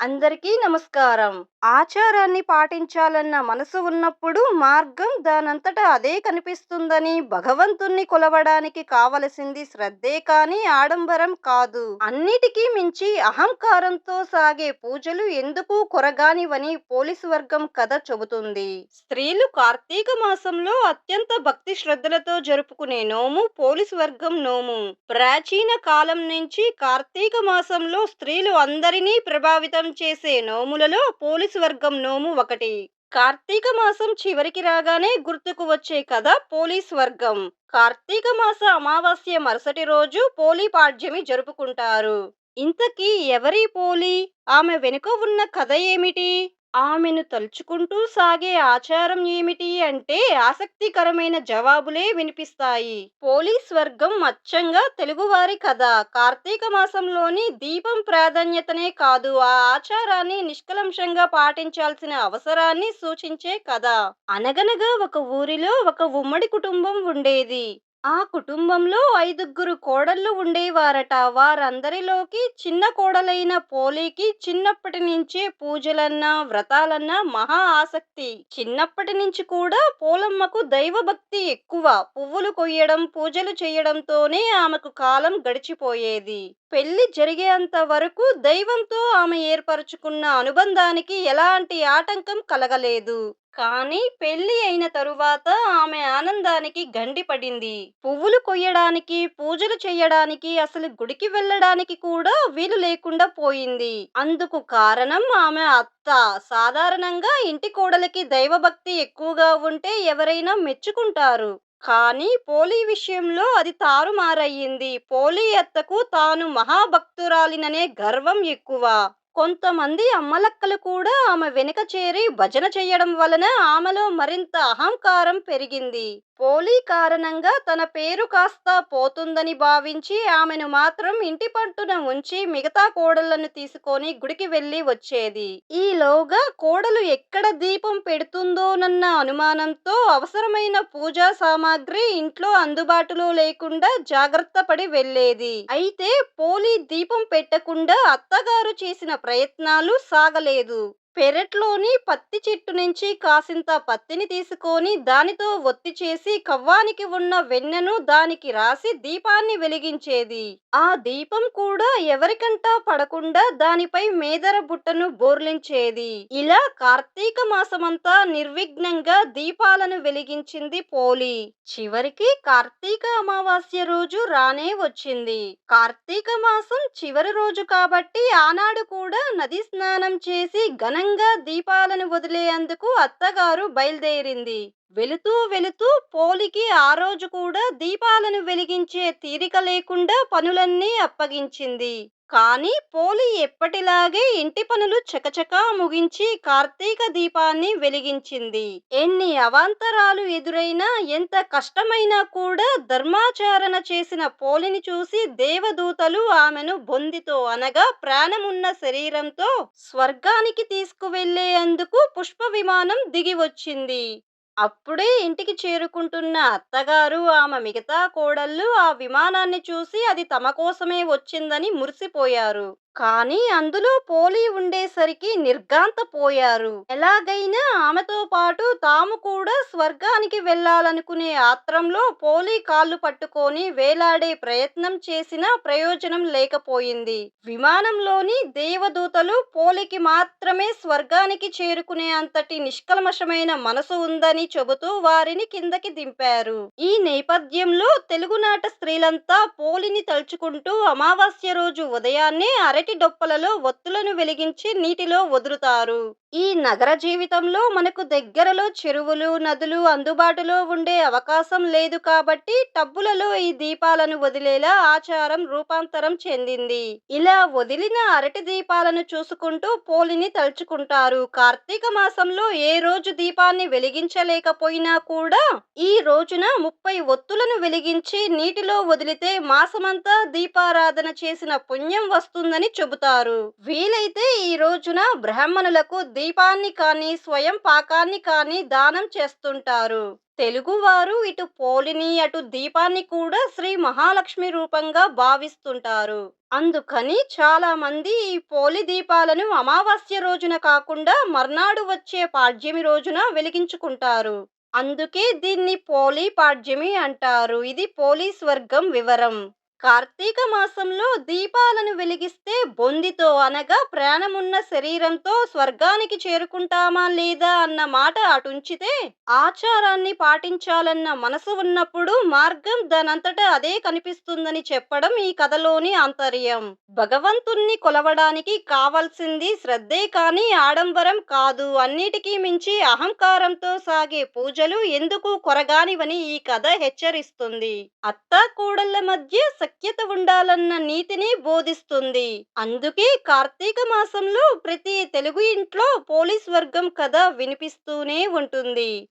అందరికీ నమస్కారం. ఆచారాన్ని పాటించాలన్న మనసు ఉన్నప్పుడు మార్గం దానంతట అదే కనిపిస్తుందని భగవంతుణ్ణి కొలవడానికి కావలసింది శ్రద్ధే కానీ ఆడంబరం కాదు. అన్నిటికీ మించి అహంకారంతో సాగే పూజలు ఎందుకు కొరగానివని పోలీసు వర్గం కథ చెబుతుంది. స్త్రీలు కార్తీక మాసంలో అత్యంత భక్తి శ్రద్ధలతో జరుపుకునే నోము పోలీసు వర్గం నోము. ప్రాచీన కాలం నుంచి కార్తీక మాసంలో స్త్రీలు అందరినీ ప్రభావితం చేసే నోములలో పోలీసు వర్గం నోము ఒకటి. కార్తీక మాసం చివరికి రాగానే గుర్తుకు వచ్చే కథ పోలీస్ వర్గం. కార్తీక మాస అమావాస్య మరుసటి రోజు పోలీ పాడ్యమి జరుపుకుంటారు. ఇంతకీ ఎవరి పోలి? ఆమె వెనుక ఉన్న కథ ఏమిటి? ఆమెను తలుచుకుంటూ సాగే ఆచారం ఏమిటి అంటే ఆసక్తికరమైన జవాబులే వినిపిస్తాయి. పోలీస్ వర్గం అచ్చంగా తెలుగువారి కథ. కార్తీక మాసంలోని దీపం ప్రాధాన్యతనే కాదు ఆ ఆచారాన్ని నిష్కలంశంగా పాటించాల్సిన అవసరాన్ని సూచించే కథ. అనగనగా ఒక ఊరిలో ఒక ఉమ్మడి కుటుంబం ఉండేది. ఆ కుటుంబంలో ఐదుగురు కోడళ్ళు ఉండేవారట. వారందరిలోకి చిన్న కోడలైన పోలీకి చిన్నప్పటి నుంచే పూజలన్నా, వ్రతాలన్నా మహా ఆసక్తి. చిన్నప్పటి నుంచి కూడా పోలమ్మకు దైవభక్తి ఎక్కువ. పువ్వులు కొయ్యడం, పూజలు చేయడంతోనే ఆమెకు కాలం గడిచిపోయేది. పెళ్ళి జరిగేంత వరకు దైవంతో ఆమె ఏర్పరచుకున్న అనుబంధానికి ఎలాంటి ఆటంకం కలగలేదు. కానీ పెళ్ళి అయిన తరువాత ఆమె ఆనందానికి గండిపడింది పువ్వులు కొయ్యడానికి, పూజలు చేయడానికి అసలు గుడికి వెళ్ళడానికి కూడా వీలు లేకుండా పోయింది. అందుకు కారణం ఆమె అత్త. సాధారణంగా ఇంటి కోడలికి దైవభక్తి ఎక్కువగా ఉంటే ఎవరైనా మెచ్చుకుంటారు. కానీ పోలీ విషయంలో అది తారుమారయ్యింది. పోలీ అత్తకు తాను మహాభక్తురాలిననే గర్వం ఎక్కువ. కొంతమంది అమ్మలక్కలు కూడా ఆమె వెనుక చేరి భజన చేయడం వలన ఆమెలో మరింత అహంకారం పెరిగింది. పోలీ కారణంగా తన పేరు కాస్త పోతుందని భావించి ఆమెను మాత్రం ఇంటి పట్టున ఉంచి మిగతా కోడళ్ళను తీసుకొని గుడికి వెళ్ళి వచ్చేది. ఈలోగా కోడలు ఎక్కడ దీపం పెడుతుందోనన్న అనుమానంతో అవసరమైన పూజా సామాగ్రి ఇంట్లో అందుబాటులో లేకుండా జాగ్రత్తపడి వెళ్ళేది. అయితే పోలీ దీపం పెట్టకుండా అత్తగారు చేసిన ప్రయత్నాలు సాగలేదు. పెరట్లోని పత్తి చెట్టు నుంచి కాసింత పత్తిని తీసుకొని దానితో ఒత్తి చేసి కవ్వానికి ఉన్న వెన్నను దానికి రాసి దీపాన్ని వెలిగించేది. ఆ దీపం కూడా ఎవరికంటా పడకుండా దానిపై మేదర బుట్టను బోర్లించేది. ఇలా కార్తీక మాసమంతా నిర్విఘ్నంగా దీపాలను వెలిగించింది పోలి చివరికి కార్తీక అమావాస్య రోజు రానే వచ్చింది. కార్తీక మాసం చివరి రోజు కాబట్టి ఆనాడు కూడా నది స్నానం చేసి ఘనంగా దీపాలను వదిలేందుకు అత్తగారు బయలుదేరింది వెళుతూ వెళుతూ పోలికి ఆ రోజు కూడా దీపాలను వెలిగించే తీరిక లేకుండా పనులన్నీ అప్పగించింది. కానీ పోలి ఎప్పటిలాగే ఇంటి పనులు చకచకా ముగించి కార్తీక దీపాన్ని వెలిగించింది. ఎన్ని అవాంతరాలు ఎదురైనా, ఎంత కష్టమైనా కూడా ధర్మాచరణ చేసిన పోలిని చూసి దేవదూతలు ఆమెను బొందితో అనగా ప్రాణమున్న శరీరంతో స్వర్గానికి తీసుకువెళ్ళేందుకు పుష్ప విమానం దిగి వచ్చింది. అప్పుడే ఇంటికి చేరుకుంటున్న అత్తగారు, ఆమె మిగతా కోడళ్ళు ఆ విమానాన్ని చూసి అది తమ కోసమే వచ్చిందని మురిసిపోయారు. కానీ అందులో పోలి ఉండేసరికి నిర్ఘాంతపోయారు. ఎలాగైనా ఆమెతో పాటు తాము కూడా స్వర్గానికి వెళ్ళాలనుకునే ఆత్రంలో పోలి కాళ్ళు పట్టుకొని వేలాడే ప్రయత్నం చేసినా ప్రయోజనం లేకపోయింది. విమానంలోని దేవదూతలు పోలికి మాత్రమే స్వర్గానికి చేరుకునే అంతటి నిష్కల్మషమైన మనసు ఉందని చెబుతూ వారిని కిందకి దింపారు. ఈ నేపథ్యంలో తెలుగునాట స్త్రీలంతా పోలిని తలుచుకుంటూ అమావాస్య రోజు ఉదయాన్నే అరటి డొప్పలలో ఒత్తులను వెలిగించి నీటిలో వదులుతారు. ఈ నగర జీవితంలో మనకు దగ్గరలో చెరువులు, నదులు అందుబాటులో ఉండే అవకాశం లేదు కాబట్టి టబ్బులలో ఈ దీపాలను వదిలేలా ఆచారం రూపాంతరం చెందింది. ఇలా వదిలిన అరటి దీపాలను చూసుకుంటూ పోలిని తలుచుకుంటారు. కార్తీక మాసంలో ఏ రోజు దీపాన్ని వెలిగించలేకపోయినా కూడా ఈ రోజున ముప్పై ఒత్తులను వెలిగించి నీటిలో వదిలితే మాసమంతా దీపారాధన చేసిన పుణ్యం వస్తుందని చెబుతారు. వీలైతే ఈ రోజున బ్రాహ్మణులకు దీపాన్ని కానీ స్వయం పాకాన్ని కానీ దానం చేస్తుంటారు. తెలుగువారు ఇటు పోలిని అటు దీపాన్ని కూడా శ్రీ మహాలక్ష్మి రూపంగా భావిస్తుంటారు. అందుకని చాలా మంది ఈ పోలి దీపాలను అమావాస్య రోజున కాకుండా మర్నాడు వచ్చే పాడ్యమి రోజున వెలిగించుకుంటారు. అందుకే దీన్ని పోలి పాడ్యమి అంటారు. ఇది పోలీస్ వర్గం వివరం. కార్తీక మాసంలో దీపాలను వెలిగిస్తే బొందితో అనగా ప్రాణమున్న శరీరంతో స్వర్గానికి చేరుకుంటామా లేదా అన్న మాట అటుంచితే ఆచారాన్ని పాటించాలన్న మనసు ఉన్నప్పుడు మార్గం దానంతటా అదే కనిపిస్తుందని చెప్పడం ఈ కథలోని ఆంతర్యం భగవంతుణ్ణి కొలవడానికి కావాల్సింది శ్రద్ధే కాని ఆడంబరం కాదు. అన్నిటికీ మించి అహంకారంతో సాగే పూజలు ఎందుకు కొరగానివని ఈ కథ హెచ్చరిస్తుంది. అత్తా కోడళ్ళ మధ్య సఖ్యత ఉండాలన్న నీతిని బోధిస్తుంది. అందుకే కార్తీక మాసంలో ప్రతి తెలుగు ఇంట్లో పోలీస్ వర్గం కథ వినిపిస్తూనే ఉంటుంది.